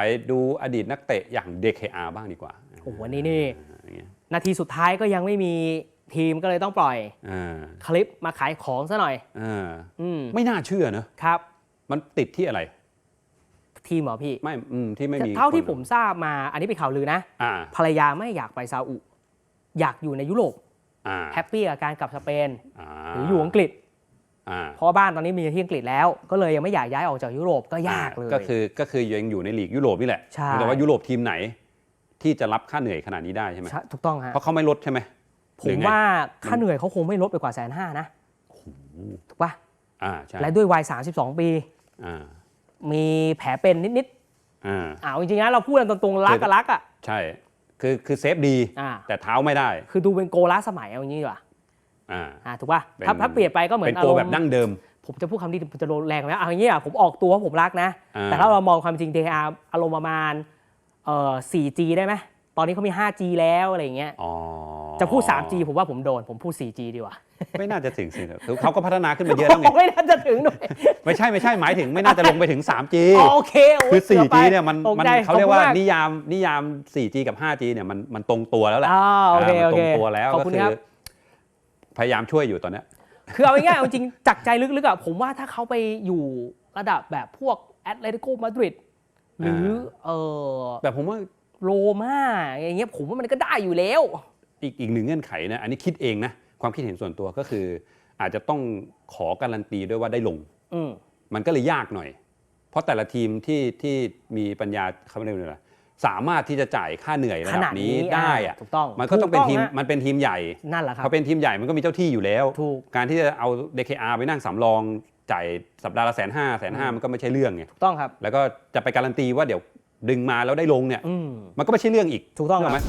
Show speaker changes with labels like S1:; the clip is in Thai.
S1: ไปดูอดีตนักเตะอย่าง DKR บ้างดีกว่า
S2: โอ้โหอันนี้นี่
S1: อย่างเงี้ย
S2: นาทีสุดท้ายก็ยังไม่มีทีมก็เลยต้องปล่อย
S1: อ่า
S2: คลิปมาขายของซะหน่อย
S1: อ่า
S2: อืม
S1: ไม่น่าเชื่อเนอะ
S2: ครับ
S1: มันติดที่อะไร
S2: ทีมเหรอพี่
S1: ไม่อืมที่ไม่มี
S2: เท่าที่
S1: คน
S2: ผมทราบมา อันนี้เป็นข่าวลือนะ
S1: อ่า
S2: ภรรยาไม่อยากไปซาอุ อยากอยู่ในยุโรป
S1: อ่า
S2: แฮปปี้กับการกลับสเปน
S1: อ่า
S2: หรืออยู่อังกฤษ
S1: อ่า
S2: เพราะว่าบ้านตอนนี้มีที่อังกฤษแล้ว ก็เลยยังไม่อยากย้ายออกจากยุโรปก็ยากเลย
S1: ก็คือก็คือยังอยู่ในลีกยุโรปนี่แหละ
S2: ใช่
S1: แต่ว่ายุโรปทีมไหนที่จะรับค่าเหนื่อยขนาดนี้ได้ใช่ไหม
S2: ใช่ถูกต้องฮะ
S1: เพราะเขาไม่ลดใช่ไหม
S2: ผ
S1: หรื
S2: ม
S1: อไง
S2: ว่าค่าเหนื่อยเขาคงไม่ลดไปกว่าแสนห้านะถูกปะ
S1: อ่าใช่
S2: และด้วยวัย32ปี
S1: อ่า
S2: มีแผลเป็นนิด
S1: อ่า
S2: ๆอ้าวจริงๆนะเราพูดกันตรงๆรักกับรักอะ
S1: ใช่คือคือเซฟดี
S2: อ่า
S1: แต่เท้าไม่ได้
S2: คือดูเป็นโกล้าสมัยเอาอย่างนี้ดีกว่า
S1: อ่า
S2: อ่าถูกป่ะ
S1: เป็น
S2: ถ้าถ้าเปลี่ยนไปก็เหมือ
S1: เป็น
S2: น
S1: โก
S2: อารม
S1: แบบ
S2: ณ์
S1: ดั้งเดิม
S2: ผมจะพูดคำนี้จะโดนแรงนะเอาอย่างนี้อะผมออกตัวว่าผมรักนะ
S1: อ่า
S2: แต่ถ้าเรามองความจริง DAR อารมณ์ประมาณเอ่อ 4G ได้ไหมตอนนี้เขามี 5G แล้วอะไรอย่างเงี้ย
S1: อ๋อ
S2: จะพูด 3G ผมว่าผมโดนผมพูด 4G ดีกว่า
S1: ไม่น่าจะถึงสิคือเขาก็พัฒนาขึ้นมาเยอะแล้วไง
S2: ไม่น่าจะถึงหน่อย
S1: ไม่ใช่ไม่ใช่หมายถึงไม่น่าจะลงไปถึง 3G
S2: อ๋อโอเคโย
S1: คือ
S2: กืบไป
S1: 4G เนี่ยมัน
S2: ตก
S1: มัน
S2: ใจ
S1: เขาเรียกว่า
S2: ขอบคุณม
S1: นิยามนิยาม 4G กับ 5G เนี่ยมันมันตรงตัวแล้วแหละ
S2: อ่าโอเค
S1: อ่า
S2: โอ
S1: มันต
S2: เค
S1: รงตัวแล้ว
S2: ขอบ
S1: ก็
S2: คุณ
S1: คื
S2: ครั
S1: อบ พยายามช่วยอยู่ตอนเนี้ย
S2: คือเอาง่ายๆเอาจริงจากใจลึกๆอะผมว่าถ้าเขาไปอยู่ระดับแบบพวกแอตเลติโกมาดริดหรือเออ
S1: แต่ผมว่า
S2: โรม่าอย่างเงี้ยผมว่ามันก็ได้อยู่แล้ว
S1: อีกอีกหนึ่งเงื่อนไขนะ อันนี้คิดเองนะ ความคิดเห็นส่วนตัวก็คือ อาจจะต้องขอการันตีด้วยว่าได้ลง
S2: อืม
S1: มันก็เลยยากหน่อย เพราะแต่ละทีมที่ที่มีปัญญาเขาเรียกว่าอะไร สามารถที่จะจ่ายค่าเหนื่อยระ
S2: ข
S1: ดั
S2: นา
S1: บ
S2: ด
S1: นี้
S2: นี้
S1: ได้อะ
S2: อ่าถูกต้อง
S1: มันก็ต้องเป็นทีม
S2: ถูกฮะ
S1: มันเป็นทีมใหญ่
S2: นั่นแหละครับ
S1: พอเป็นทีมใหญ่มันก็มีเจ้าที่อยู่แล้ว
S2: ถูก
S1: การที่จะเอา DKR ไปนั่งสำรองจ่ายสัปดาห์ละแสนห้าแสนห้ามันก็ไม่ใช่เรื่องไง
S2: ถูกต้องครับ
S1: แล้วก็จะไปการันตีว่าเดี๋ยวดึงมาแล้วได้ลงเนี่ย
S2: อืม
S1: มันก็ไม่ใช่เรื่องอีก
S2: ถูกต้อง
S1: ถู
S2: ค
S1: ก
S2: รับ
S1: ไหม